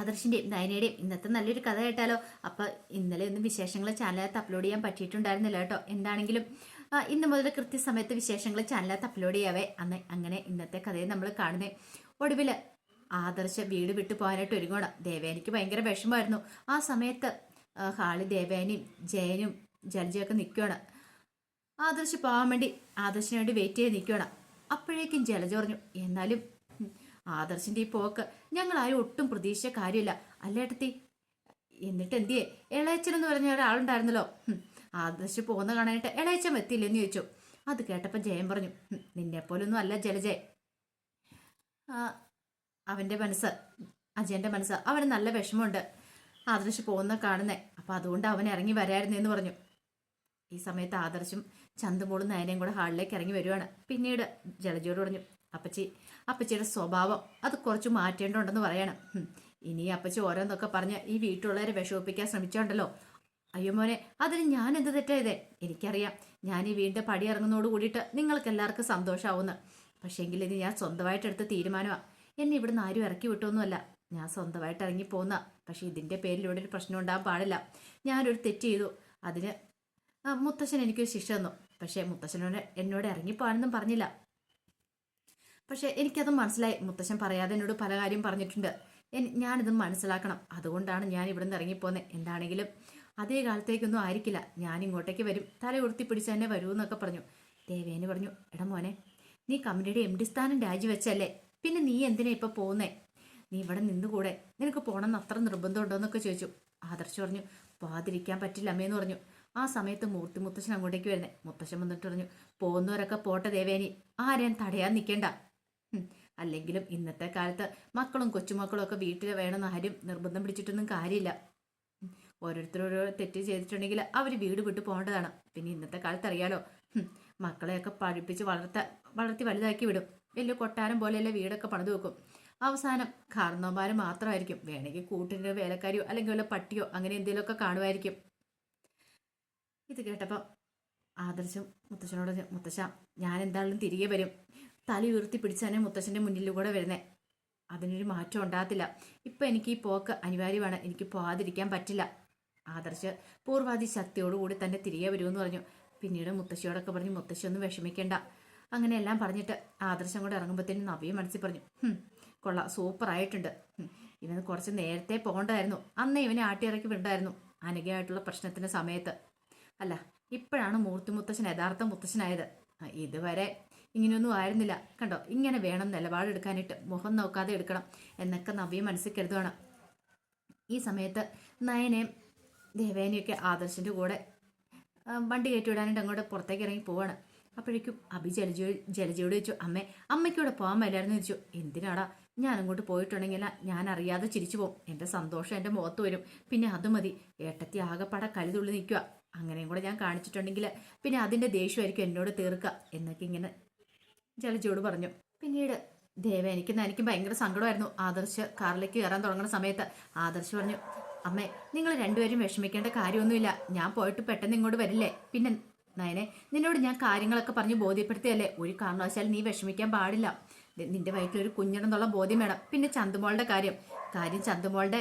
ആദർശിന്റെയും നയനയുടെയും ഇന്നത്തെ നല്ലൊരു കഥ കേട്ടാലോ? അപ്പൊ ഇന്നലെ ഒന്നും വിശേഷങ്ങൾ ചാനലകത്ത് അപ്ലോഡ് ചെയ്യാൻ പറ്റിയിട്ടുണ്ടായിരുന്നില്ല കേട്ടോ. എന്താണെങ്കിലും ഇന്ന് മുതൽ കൃത്യസമയത്ത് വിശേഷങ്ങൾ ചാനലകത്ത് അപ്ലോഡ് ചെയ്യാവേ. അന്ന് അങ്ങനെ ഇന്നത്തെ കഥയെ നമ്മൾ കാണുന്നത് ഒടുവിൽ ആദർശ വീട് വിട്ടു പോകാനായിട്ട് ഒരുങ്ങണം ദേവേനിക്ക് ഭയങ്കര വിഷമമായിരുന്നു. ആ സമയത്ത് ഹാളി ദേവേനയും ജയനും ജലജയൊക്കെ നിൽക്കുകയാണ് ആദർശ് പോകാൻ വേണ്ടി ആദർശിന് വേണ്ടി വെയിറ്റ് ചെയ്ത് നിൽക്കുകയാണ് അപ്പോഴേക്കും ജലജ പറഞ്ഞു എന്നാലും ആദർശിന്റെ ഈ പോക്ക് ഞങ്ങൾ ആരും ഒട്ടും പ്രതീക്ഷിച്ച കാര്യമില്ല. അല്ലേട്ടത്തി എന്നിട്ട് എന്തിയെ? ഇളയച്ചൻ എന്ന് പറഞ്ഞ ഒരാളുണ്ടായിരുന്നല്ലോ. ആദർശ് പോകുന്ന കാണാനായിട്ട് ഇളയച്ചൻ എത്തിയില്ലെന്ന് ചോദിച്ചു. അത് കേട്ടപ്പോൾ ജയൻ പറഞ്ഞു നിന്നെപ്പോലൊന്നും നിന്നെ പോലൊന്നും അല്ല ജലജയ. അവന്റെ മനസ്സ് അജയന്റെ മനസ്സ് അവന് നല്ല വിഷമമുണ്ട്. ആദർശ് പോകുന്ന കാണുന്നേ. അപ്പൊ അതുകൊണ്ട് അവൻ ഇറങ്ങി വരായിരുന്നു എന്ന് പറഞ്ഞു. ഈ സമയത്ത് ആദർശും ചന്തുമോളും നയനയും കൂടെ ഹാളിലേക്ക് ഇറങ്ങി വരുവാണ്. പിന്നീട് ജലജയോട് പറഞ്ഞു അപ്പച്ചി അപ്പച്ചിയുടെ സ്വഭാവം അത് കുറച്ച് മാറ്റേണ്ടതുണ്ടെന്ന് പറയണം. ഇനി അപ്പച്ചി ഓരോന്നൊക്കെ പറഞ്ഞ് ഈ വീട്ടിലുള്ളവരെ വിഷമിപ്പിക്കാൻ ശ്രമിച്ചോണ്ടല്ലോ. അയ്യോ മോനെ അതിന് ഞാൻ എന്ത് തെറ്റായതേ എനിക്കറിയാം ഞാൻ ഈ വീടിന്റെ പടി ഇറങ്ങുന്നതോട് കൂടിയിട്ട് നിങ്ങൾക്ക് എല്ലാവർക്കും സന്തോഷമാവുന്നു പക്ഷേങ്കിൽ ഇത് ഞാൻ സ്വന്തമായിട്ട് എടുത്ത തീരുമാനമാണ് എന്നെ ഇവിടുന്ന് ആരും ഇറക്കി വിട്ടൊന്നുമല്ല. ഞാൻ സ്വന്തമായിട്ട് ഇറങ്ങി പോകുന്ന പക്ഷെ ഇതിന്റെ പേരിൽ ഒരു പ്രശ്നം ഉണ്ടാകാൻ പാടില്ല. ഞാനൊരു തെറ്റ് ചെയ്തു. അതിന് മുത്തശ്ശൻ എനിക്കൊരു ശിക്ഷ തന്നു. പക്ഷേ മുത്തശ്ശനോട് എന്നോട് ഇറങ്ങിപ്പോകാനൊന്നും പറഞ്ഞില്ല. പക്ഷെ എനിക്കത് മനസ്സിലായി. മുത്തശ്ശൻ പറയാതെ എന്നോട് പല കാര്യം പറഞ്ഞിട്ടുണ്ട്. ഞാനിത് മനസ്സിലാക്കണം. അതുകൊണ്ടാണ് ഞാൻ ഇവിടെ നിന്ന് ഇറങ്ങിപ്പോന്നെ. എന്താണെങ്കിലും അതേ കാലത്തേക്കൊന്നും ആയിരിക്കില്ല. ഞാൻ ഇങ്ങോട്ടേക്ക് വരും. തല ഉയർത്തി പിടിച്ച് തന്നെ വരൂ എന്നൊക്കെ പറഞ്ഞു. ദേവേന് പറഞ്ഞു എടാ മോനെ നീ കമ്പനിയുടെ എം ഡി സ്ഥാനം രാജിവെച്ചല്ലേ? പിന്നെ നീ എന്തിനാ ഇപ്പൊ പോകുന്നേ നീ ഇവിടെ നിന്നുകൂടെ? നിനക്ക് പോകണമെന്ന് അത്ര നിർബന്ധമുണ്ടോ എന്നൊക്കെ ചോദിച്ചു. ആദർശ് പറഞ്ഞു പോകാതിരിക്കാൻ പറ്റില്ല അമ്മയെന്ന് പറഞ്ഞു. ആ സമയത്ത് മൂർത്തി മുത്തശ്ശൻ അങ്ങോട്ടേക്ക് വരുന്നേ. മുത്തശ്ശൻ വന്നിട്ട് പറഞ്ഞു പോകുന്നവരൊക്കെ പോട്ടെ ദേവേനി. ആരെയും തടയാൻ നിൽക്കേണ്ട. അല്ലെങ്കിലും ഇന്നത്തെ കാലത്ത് മക്കളും കൊച്ചുമക്കളും ഒക്കെ വീട്ടിൽ വേണമെന്ന് ആരും നിർബന്ധം പിടിച്ചിട്ടൊന്നും കാര്യമില്ല. ഓരോരുത്തരോരോ ഓരോ തെറ്റ് ചെയ്തിട്ടുണ്ടെങ്കിൽ അവർ വീട് വിട്ടു പോകേണ്ടതാണ്. പിന്നെ ഇന്നത്തെ കാലത്ത് അറിയാലോ മക്കളെയൊക്കെ പഠിപ്പിച്ച് വളർത്ത വളർത്തി വലുതാക്കി വിടും. വലിയ കൊട്ടാരം പോലെയല്ല വീടൊക്കെ പണിത് വെക്കും. അവസാനം കാരണവന്മാർ മാത്രമായിരിക്കും. വേണമെങ്കിൽ കൂട്ടിന്റെ വേലക്കാരിയോ അല്ലെങ്കിൽ വല്ല പട്ടിയോ അങ്ങനെ എന്തെങ്കിലുമൊക്കെ കാണുമായിരിക്കും. ഇത് കേട്ടപ്പോൾ ആദർശം മുത്തശ്ശനോട് മുത്തശ്ശ ഞാൻ എന്തായാലും തിരികെ വരും. തല ഉയർത്തി പിടിച്ചാണ് മുത്തശ്ശന്റെ മുന്നിലൂടെ വരുന്നത് അതിനൊരു മാറ്റം ഉണ്ടാകത്തില്ല. ഇപ്പം എനിക്ക് ഈ പോക്ക് അനിവാര്യമാണ്. എനിക്ക് പോകാതിരിക്കാൻ പറ്റില്ല. ആദർശ് പൂർവാദി ശക്തിയോടുകൂടി തന്നെ തിരികെ വരുമെന്ന് പറഞ്ഞു. പിന്നീട് മുത്തശ്ശിയോടൊക്കെ പറഞ്ഞു മുത്തശ്ശി ഒന്നും വിഷമിക്കേണ്ട. അങ്ങനെ എല്ലാം പറഞ്ഞിട്ട് ആദർശം കൂടെ ഇറങ്ങുമ്പോഴത്തേനും നവിയെ മനസ്സിൽ പറഞ്ഞു "ഹും, കൊള്ളാം സൂപ്പറായിട്ടുണ്ട്. ഇവന് കുറച്ച് നേരത്തെ പോകണ്ടായിരുന്നു. അന്ന് ഇവനെ ആട്ടിയിറക്കി വിടണ്ടായിരുന്നു അനഘയായിട്ടുള്ള പ്രശ്നത്തിന്റെ സമയത്ത്. അല്ല ഇപ്പോഴാണ് മൂർത്തി മുത്തശ്ശൻ യഥാർത്ഥ മുത്തശ്ശനായത് ഇതുവരെ ഇങ്ങനെയൊന്നും ആയിരുന്നില്ല. കണ്ടോ? ഇങ്ങനെ വേണം നിലപാടെടുക്കാനായിട്ട്. മുഖം നോക്കാതെ എടുക്കണം എന്നൊക്കെ നവ്യ മനസ്സിൽ കരുതുകയാണ് ഈ സമയത്ത് നയനയും ദേവേനയൊക്കെ ആദർശിന്റെ കൂടെ വണ്ടി കയറ്റി വിടാനായിട്ട് അങ്ങോട്ട് പുറത്തേക്ക് ഇറങ്ങി പോവാണ്. അപ്പോഴേക്കും അഭി ജലജോ ജലജയോട് ചോദിച്ചു അമ്മേ അമ്മയ്ക്കൂടെ പോകാൻ മേലായിരുന്നു? ചോദിച്ചു. എന്തിനാടാ? ഞാൻ അങ്ങോട്ട് പോയിട്ടുണ്ടെങ്കിൽ ഞാൻ അറിയാതെ ചിരിച്ചു പോകും. എന്റെ സന്തോഷം എന്റെ മുഖത്ത് വരും. പിന്നെ അത് മതി. ഏട്ടത്തി ആകെപ്പാടെ കലിതുള്ളി നിൽക്കുക അങ്ങനെയും കൂടെ ഞാൻ കാണിച്ചിട്ടുണ്ടെങ്കിൽ പിന്നെ അതിന്റെ ദേഷ്യമായിരിക്കും എന്നോട് തീർക്കുക എന്നൊക്കെ ഇങ്ങനെ ജലജയോട് പറഞ്ഞു. പിന്നീട് ദേവ എനിക്ക് എനിക്ക് ഭയങ്കര സങ്കടമായിരുന്നു. ആദർശ് കാറിലേക്ക് കയറാൻ തുടങ്ങുന്ന സമയത്ത് ആദർശ് പറഞ്ഞു അമ്മേ നിങ്ങൾ രണ്ടുപേരും വിഷമിക്കേണ്ട കാര്യമൊന്നുമില്ല. ഞാൻ പോയിട്ട് പെട്ടെന്ന് ഇങ്ങോട്ട് വരില്ലേ? പിന്നെ നയനെ നിന്നോട് ഞാൻ കാര്യങ്ങളൊക്കെ പറഞ്ഞ് ബോധ്യപ്പെടുത്തിയല്ലേ? ഒരു കാരണവശാലും നീ വിഷമിക്കാൻ പാടില്ല. നിന്റെ വയറ്റിലൊരു കുഞ്ഞിനെന്നുള്ള ബോധ്യം വേണം. പിന്നെ ചന്തുമോളുടെ കാര്യം. കാര്യം ചന്തുമോളുടെ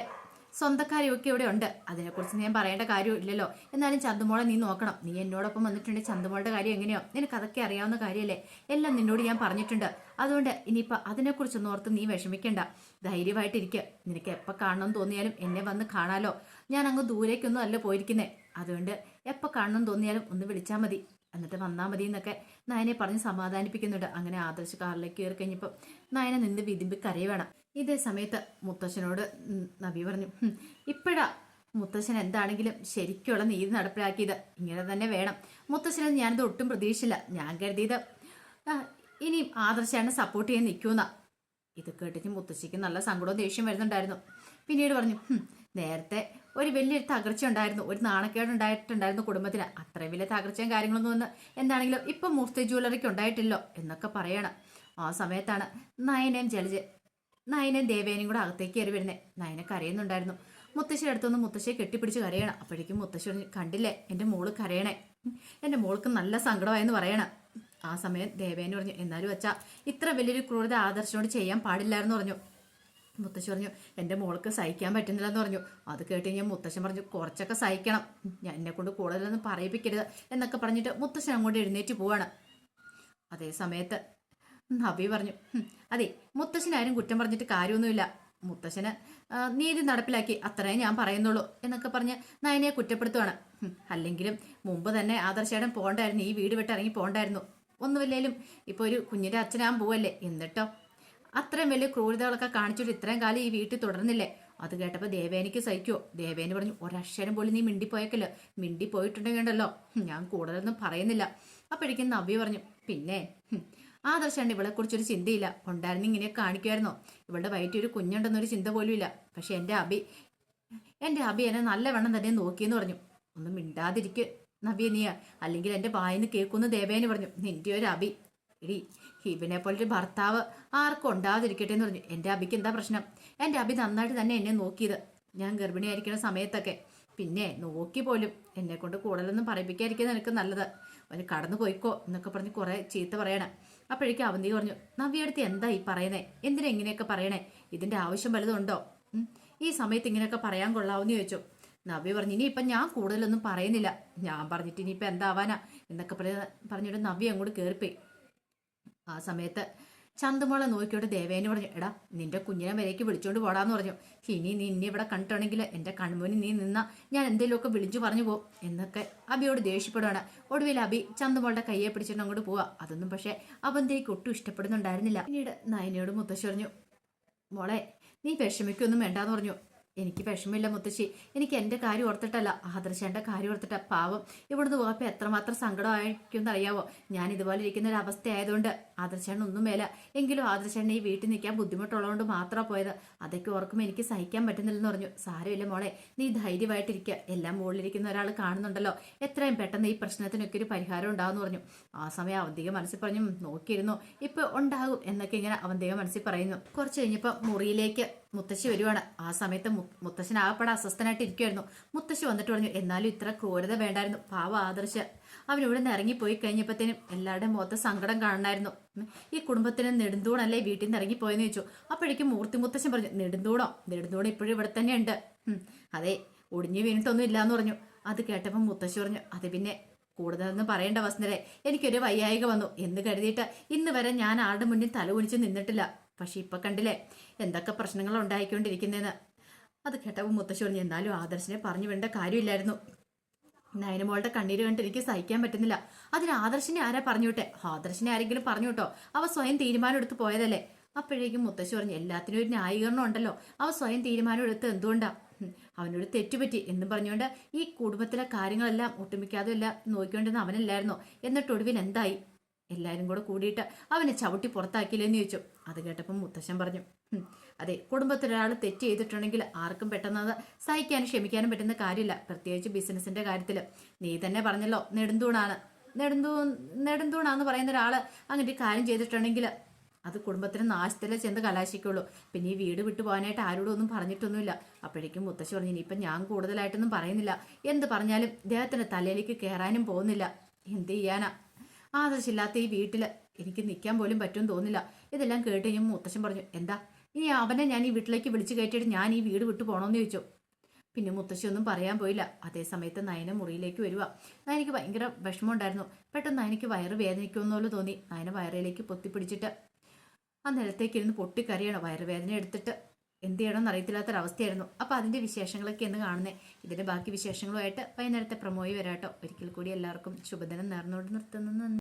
സ്വന്തക്കാരൊക്കെ ഇവിടെ ഉണ്ട്. അതിനെക്കുറിച്ച് ഞാൻ പറയേണ്ട കാര്യമില്ലല്ലോ എന്നാലും ചന്തുമോളെ നീ നോക്കണം. നീ എന്നോടൊപ്പം വന്നിട്ടുണ്ട്. ചന്തുമോളുടെ കാര്യം എങ്ങനെയോ? നിനക്ക് അതൊക്കെ അറിയാവുന്ന കാര്യമല്ലേ? എല്ലാം നിന്നോട് ഞാൻ പറഞ്ഞിട്ടുണ്ട്. അതുകൊണ്ട് ഇനിയിപ്പോൾ അതിനെക്കുറിച്ചൊന്നും ഓർത്ത് നീ വിഷമിക്കേണ്ട. ധൈര്യമായിട്ടിരിക്കുക നിനക്ക് എപ്പോൾ കാണണം തോന്നിയാലും എന്നെ വന്ന് കാണാലോ. ഞാൻ അങ്ങ് ദൂരേക്കൊന്നും അല്ല പോയിരിക്കുന്നേ. അതുകൊണ്ട് എപ്പോൾ കാണണം തോന്നിയാലും ഒന്ന് വിളിച്ചാൽ മതി. എന്നിട്ട് വന്നാൽ മതി എന്നൊക്കെ നയനെ പറഞ്ഞ് സമാധാനിപ്പിക്കുന്നുണ്ട്. അങ്ങനെ ആദർശ് കാറിലേക്ക് കയറി കഴിഞ്ഞപ്പോൾ നയനെ നിന്ന് വിതുമ്പി കരയുവാണ്. ഇതേ സമയത്ത് മുത്തശ്ശനോട് നബി പറഞ്ഞു ഇപ്പോഴാ മുത്തശ്ശൻ എന്താണെങ്കിലും ശരിക്കുള്ള നീതി നടപ്പിലാക്കിയത്. ഇങ്ങനെ തന്നെ വേണം. മുത്തശ്ശനെ ഞാനിത് ഒട്ടും പ്രതീക്ഷിച്ചില്ല. ഞാൻ കരുതിയത് ഇനിയും ആദർശാണ് സപ്പോർട്ട് ചെയ്യാൻ നിൽക്കുന്ന. ഇത് കേട്ടിട്ട് മുത്തശ്ശിക്ക് നല്ല സങ്കടവും ദേഷ്യം വരുന്നുണ്ടായിരുന്നു. പിന്നീട് പറഞ്ഞു നേരത്തെ ഒരു വലിയൊരു തകർച്ച ഉണ്ടായിരുന്നു. ഒരു നാണക്കേട് ഉണ്ടായിട്ടുണ്ടായിരുന്നു കുടുംബത്തിന്. അത്ര വലിയ തകർച്ചയും കാര്യങ്ങളൊന്നും ഒന്ന് എന്താണെങ്കിലും ഇപ്പൊ മൂർത്തി ജ്വല്ലറിക്ക് ഉണ്ടായിട്ടില്ലോ എന്നൊക്കെ പറയണം. ആ സമയത്താണ് നയനയും ജലജ നയനയും ദേവേനയും കൂടെ അകത്തേക്ക് കയറി വരുന്നത് നയനെ കരയുന്നുണ്ടായിരുന്നു. മുത്തശ്ശിയുടെ അടുത്തൊന്ന് മുത്തശ്ശിയെ കെട്ടിപ്പിടിച്ച് കരയണം. അപ്പോഴേക്കും മുത്തശ്ശി കണ്ടില്ലേ എന്റെ മോൾ കരയണേ. എന്റെ മോൾക്ക് നല്ല സങ്കടമായെന്ന് പറയണം. ആ സമയം ദേവേന പറഞ്ഞു എന്നാലും വെച്ചാൽ ഇത്ര വലിയൊരു ക്രൂരത ആദർശനോട് ചെയ്യാൻ പാടില്ലായിരുന്നു പറഞ്ഞു. മുത്തശ്ശി പറഞ്ഞു എന്റെ മോൾക്ക് സഹിക്കാൻ പറ്റുന്നില്ലെന്ന് പറഞ്ഞു. അത് കേട്ട് ഞാൻ മുത്തശ്ശൻ പറഞ്ഞു കുറച്ചൊക്കെ സഹിക്കണം. ഞാൻ എന്നെ കൊണ്ട് കൂടുതലൊന്നും പറയിപ്പിക്കരുത് എന്നൊക്കെ പറഞ്ഞിട്ട് മുത്തശ്ശൻ അങ്ങോട്ട് എഴുന്നേറ്റ് പോവാണ്. അതേ സമയത്ത് നബി പറഞ്ഞു. "ഹും, അതെ മുത്തശ്ശനാരും കുറ്റം പറഞ്ഞിട്ട് കാര്യമൊന്നുമില്ല. മുത്തശ്ശന് നീതി നടപ്പിലാക്കി അത്രേ ഞാൻ പറയുന്നുള്ളൂ എന്നൊക്കെ പറഞ്ഞ് നയനയെ കുറ്റപ്പെടുത്തുവാണ്. അല്ലെങ്കിലും മുമ്പ് തന്നെ ആദർശേടൻ പോകണ്ടായിരുന്നു ഈ വീട് വിട്ട് ഇറങ്ങി പോകണ്ടായിരുന്നു ഒന്നുമില്ലേലും ഇപ്പോൾ ഒരു കുഞ്ഞിന്റെ അച്ഛനാൻ പോവല്ലേ? എന്നിട്ടോ? അത്രയും വലിയ ക്രൂരതകളൊക്കെ കാണിച്ചിട്ട് ഇത്രയും കാലം ഈ വീട്ടിൽ തുടർന്നില്ലേ? അത് കേട്ടപ്പോൾ ദേവേനിക്ക് സഹിക്കുമോ ദേവേനി പറഞ്ഞു ഒരക്ഷരം പോലും നീ മിണ്ടിപ്പോയേക്കല്ലോ. മിണ്ടി പോയിട്ടുണ്ടെങ്കിൽ ഉണ്ടല്ലോ. ഹും, ഞാൻ കൂടുതലൊന്നും പറയുന്നില്ല. അപ്പോഴേക്കും നബി പറഞ്ഞു പിന്നെ ഹും, ആദർശാണ്ട് ഇവളെ കുറിച്ചൊരു ചിന്തയില്ല. ഉണ്ടായിരുന്നു ഇങ്ങനെ കാണിക്കുമായിരുന്നോ ഇവളുടെ വയറ്റി ഒരു കുഞ്ഞുണ്ടെന്നൊരു ചിന്ത പോലും ഇല്ല പക്ഷെ എന്റെ അബി എന്റെ അബി എന്നെ നല്ലവണ്ണം തന്നെ നോക്കിയെന്ന് പറഞ്ഞു. ഒന്നും മിണ്ടാതിരിക്ക് നബി നീയ അല്ലെങ്കിൽ എന്റെ വായിന്ന് കേൾക്കുന്നു ദേവേന് പറഞ്ഞു. നിന്റെ ഒരു അബി എടി ഹിബിനെ പോലൊരു ഭർത്താവ് ആർക്കും ഉണ്ടാതിരിക്കട്ടെ എന്ന് പറഞ്ഞു. എന്റെ അബിക്ക് എന്താ പ്രശ്നം? എന്റെ അബി നന്നായിട്ട് തന്നെ എന്നെ നോക്കിയത്. ഞാൻ ഗർഭിണിയായിരിക്കുന്ന സമയത്തൊക്കെ. പിന്നെ നോക്കി പോലും എന്നെ കൊണ്ട് കൂടുതലൊന്നും പറയിപ്പിക്കാതിരിക്കുന്നത് എനിക്ക് നല്ലത്. അവന് കടന്നു പോയിക്കോ എന്നൊക്കെ പറഞ്ഞ് കുറേ ചീത്ത പറയണം. അപ്പോഴേക്കും അവന്തി പറഞ്ഞു നവ്യടുത്ത് എന്താ ഈ പറയുന്നേ? എന്തിനാ ഇങ്ങനെയൊക്കെ പറയണേ? ഇതിന്റെ ആവശ്യം വലുതുണ്ടോ ഈ സമയത്ത് ഇങ്ങനെയൊക്കെ പറയാൻ കൊള്ളാവുന്ന ചോദിച്ചു. നവ്യ പറഞ്ഞു ഇനിയിപ്പം ഞാൻ കൂടുതലൊന്നും പറയുന്നില്ല. ഞാൻ പറഞ്ഞിട്ട് ഇനിയിപ്പോൾ എന്താവാനാ? എന്നൊക്കെ പറഞ്ഞ പറഞ്ഞിട്ട് നവ്യ അങ്ങോട്ട് കയറിപ്പോയി ആ സമയത്ത് ചന്തുമോളെ നോക്കിയോട്ട് ദേവേനെ പറഞ്ഞു എടാ നിന്റെ കുഞ്ഞിനെ വരേക്ക് വിളിച്ചോണ്ട് പോടാന്ന് പറഞ്ഞു. ഇനി നിന്നെ ഇവിടെ കണ്ടിട്ടുണ്ടെങ്കിൽ എന്റെ കൺമുന്നിൽ നീ നിന്ന ഞാൻ എന്തെങ്കിലുമൊക്കെ വിളിച്ചു പറഞ്ഞു പോകും എന്നൊക്കെ അബിയോട് ദേഷ്യപ്പെടുകയാണ് ഒടുവിൽ അബി ചന്തുമോളുടെ കയ്യെ പിടിച്ചിട്ട് അങ്ങോട്ട് പോവാ. അതൊന്നും പക്ഷേ അവന്തേക്ക് ഒട്ടും ഇഷ്ടപ്പെടുന്നുണ്ടായിരുന്നില്ല. പിന്നീട് നയനയോട് മുത്തശ്ശി പറഞ്ഞു മോളെ നീ വിഷമിക്കൊന്നും വേണ്ടാന്ന് പറഞ്ഞു. എനിക്ക് വിഷമില്ല മുത്തശ്ശി. എനിക്ക് എന്റെ കാര്യം ഓർത്തിട്ടല്ല. ആദർശേന്റെ കാര്യം ഓർത്തിട്ട പാവം. ഇവിടുന്ന് പോയപ്പോൾ എത്രമാത്രം സങ്കടമായിരിക്കും എന്നറിയാവോ? ഞാൻ ഇതുപോലെ ഇരിക്കുന്ന ഒരു അവസ്ഥ ആയതുകൊണ്ട് ആദർശേണ്ണ ഒന്നും മേല. എങ്കിലും ആദർശേണ്ണ ഈ വീട്ടിൽ നിൽക്കാൻ ബുദ്ധിമുട്ടുള്ളതുകൊണ്ട് മാത്രമാണ് പോയത്. അതൊക്കെ ഓർക്കുമ്പോൾ എനിക്ക് സഹിക്കാൻ പറ്റുന്നില്ലെന്ന് പറഞ്ഞു. സാരമില്ല മോളെ നീ ധൈര്യമായിട്ടിരിക്കുക എല്ലാം മുകളിലിരിക്കുന്ന ഒരാൾ കാണുന്നുണ്ടല്ലോ. എത്രയും പെട്ടെന്ന് ഈ പ്രശ്നത്തിനൊക്കെ ഒരു പരിഹാരം ഉണ്ടാകുമെന്ന് പറഞ്ഞു. ആ സമയം അവന്തിക മനസ്സിൽ പറഞ്ഞു "ഉം, നോക്കിയിരുന്നു. ഇപ്പൊ ഉണ്ടാകും എന്നൊക്കെ ഇങ്ങനെ അവന്തിക മനസ്സിൽ പറയുന്നു. കുറച്ച് കഴിഞ്ഞപ്പോൾ മുറിയിലേക്ക് മുത്തശ്ശി വരുവാണ്. ആ സമയത്ത് മുത്തശ്ശൻ ആകപ്പെടെ അസ്വസ്ഥനായിട്ട് ഇരിക്കുമായിരുന്നു മുത്തശ്ശി വന്നിട്ട് പറഞ്ഞു എന്നാലും ഇത്ര ക്രൂരത വേണ്ടായിരുന്നു. പാവ ആദർശ. അവൻ ഇവിടെ നിന്ന് ഇറങ്ങിപ്പോയി കഴിഞ്ഞപ്പോഴത്തേനും എല്ലാവരുടെയും മുഖത്ത് സങ്കടം കാണണമായിരുന്നു ഈ കുടുംബത്തിന് നെടുന്തൂണല്ലേ വീട്ടിൽ നിന്ന് ഇറങ്ങിപ്പോയെന്ന് ചോദിച്ചു. അപ്പോഴേക്കും മൂർത്തി മുത്തശ്ശൻ പറഞ്ഞു നെടുന്തൂണോ? നെടുന്തൂണ് ഇപ്പോഴും ഇവിടെ തന്നെ ഉണ്ട് അതെ ഒടിഞ്ഞു വീണിട്ടൊന്നും ഇല്ലാന്ന് പറഞ്ഞു. അത് കേട്ടപ്പോൾ മുത്തശ്ശി പറഞ്ഞു അത് പിന്നെ കൂടുതലൊന്നും പറയേണ്ട വസന്തരെ. എനിക്കൊരു വയ്യായിക വന്നു. എന്ന് കരുതിയിട്ട് ഇന്ന് വരെ ഞാൻ ആളുടെ മുന്നിൽ തലകുനിച്ച് നിന്നിട്ടില്ല. പക്ഷെ ഇപ്പൊ കണ്ടില്ലേ? എന്തൊക്കെ പ്രശ്നങ്ങൾ ഉണ്ടായിക്കൊണ്ടിരിക്കുന്നതെന്ന് അത് കേട്ടപ്പോൾ മുത്തശ്ശി പറഞ്ഞു എന്നാലും ആദർശിനെ പറഞ്ഞു വേണ്ട കാര്യമില്ലായിരുന്നു. നയനമോളുടെ കണ്ണീര് കണ്ട് എനിക്ക് സഹിക്കാൻ പറ്റുന്നില്ല. അതിന് ആദർശിനെ ആരാ പറഞ്ഞുവിട്ടെ ആദർശിനെ ആരെങ്കിലും പറഞ്ഞു വിട്ടോ? അവ സ്വയം തീരുമാനം എടുത്ത് പോയതല്ലേ. അപ്പോഴേക്കും മുത്തശ്ശി പറഞ്ഞു എല്ലാത്തിനും ഒരു ന്യായീകരണം ഉണ്ടല്ലോ. അവ സ്വയം തീരുമാനം എടുത്ത് എന്തുകൊണ്ടാ? അവനോട് തെറ്റുപറ്റി. എന്നും പറഞ്ഞുകൊണ്ട് ഈ കുടുംബത്തിലെ കാര്യങ്ങളെല്ലാം ഒട്ടുമിക്കാതും എല്ലാം നോക്കിക്കൊണ്ടിരുന്ന അവനല്ലായിരുന്നോ? എന്നിട്ട് ഒടുവിൽ എന്തായി? എല്ലാവരും കൂടെ കൂടിയിട്ട് അവനെ ചവിട്ടി പുറത്താക്കിയില്ലെന്ന് ചോദിച്ചു. അത് കേട്ടപ്പം മുത്തശ്ശൻ പറഞ്ഞു അതെ കുടുംബത്തിലൊരാൾ തെറ്റ് ചെയ്തിട്ടുണ്ടെങ്കിൽ ആർക്കും പെട്ടെന്ന് സഹിക്കാനും ക്ഷമിക്കാനും പറ്റുന്ന കാര്യമില്ല. പ്രത്യേകിച്ച് ബിസിനസിന്റെ കാര്യത്തിൽ നീ തന്നെ പറഞ്ഞല്ലോ നെടുന്തൂണാണ്. നെടുന്തൂ നെടുന്തൂണാന്ന് പറയുന്ന ഒരാൾ അങ്ങനെ കാര്യം ചെയ്തിട്ടുണ്ടെങ്കിൽ അത് കുടുംബത്തിന് നാശത്തിലെ ചെന്ന് കലാശിക്കുള്ളൂ. പിന്നെ ഈ വീട് വിട്ടു പോകാനായിട്ട് ആരോടും ഒന്നും പറഞ്ഞിട്ടൊന്നുമില്ല. അപ്പോഴേക്കും മുത്തശ്ശി പറഞ്ഞു ഇനിയിപ്പം ഞാൻ കൂടുതലായിട്ടൊന്നും പറയുന്നില്ല. എന്ത് പറഞ്ഞാലും ഇദ്ദേഹത്തിന്റെ തലയിലേക്ക് കയറാനും പോകുന്നില്ല. എന്ത് ചെയ്യാനാ? ആദർശമില്ലാത്ത ഈ വീട്ടിൽ എനിക്ക് നിൽക്കാൻ പോലും പറ്റും തോന്നില്ല. ഇതെല്ലാം കേട്ട് ഞാൻ മുത്തശ്ശൻ പറഞ്ഞു എന്താ? ഇനി അവനെ ഞാൻ ഈ വീട്ടിലേക്ക് വിളിച്ചു കയറ്റിയിട്ട് ഞാൻ ഈ വീട് വിട്ടു പോകണമെന്ന് ചോദിച്ചു. പിന്നെ മുത്തശ്ശി ഒന്നും പറയാൻ പോയില്ല. അതേ സമയത്ത് നയന മുറിയിലേക്ക് വരിക നയനക്ക് ഭയങ്കര വിഷമമുണ്ടായിരുന്നു. പെട്ടെന്ന് നയനക്ക് വയറ് വേദനിക്കുമെന്നോലും തോന്നി. നയന വയറിലേക്ക് പൊത്തിപ്പിടിച്ചിട്ട് ആ നിലത്തേക്ക് ഇരുന്ന് പൊട്ടിക്കറിയണം വയറുവേദന എടുത്തിട്ട്. എന്ത് ചെയ്യണമെന്ന് അറിയത്തില്ലാത്തൊരവസ്ഥയായിരുന്നു. അപ്പോൾ അതിന്റെ വിശേഷങ്ങളൊക്കെ എന്ന് കാണുന്നത് ഇതിന്റെ ബാക്കി വിശേഷങ്ങളുമായിട്ട് വൈകുന്നേരത്തെ പ്രമോയി വരാട്ടോ. ഒരിക്കൽ കൂടി എല്ലാവർക്കും ശുഭദിനം നേർന്നുകൊണ്ട് നിർത്തുന്നു.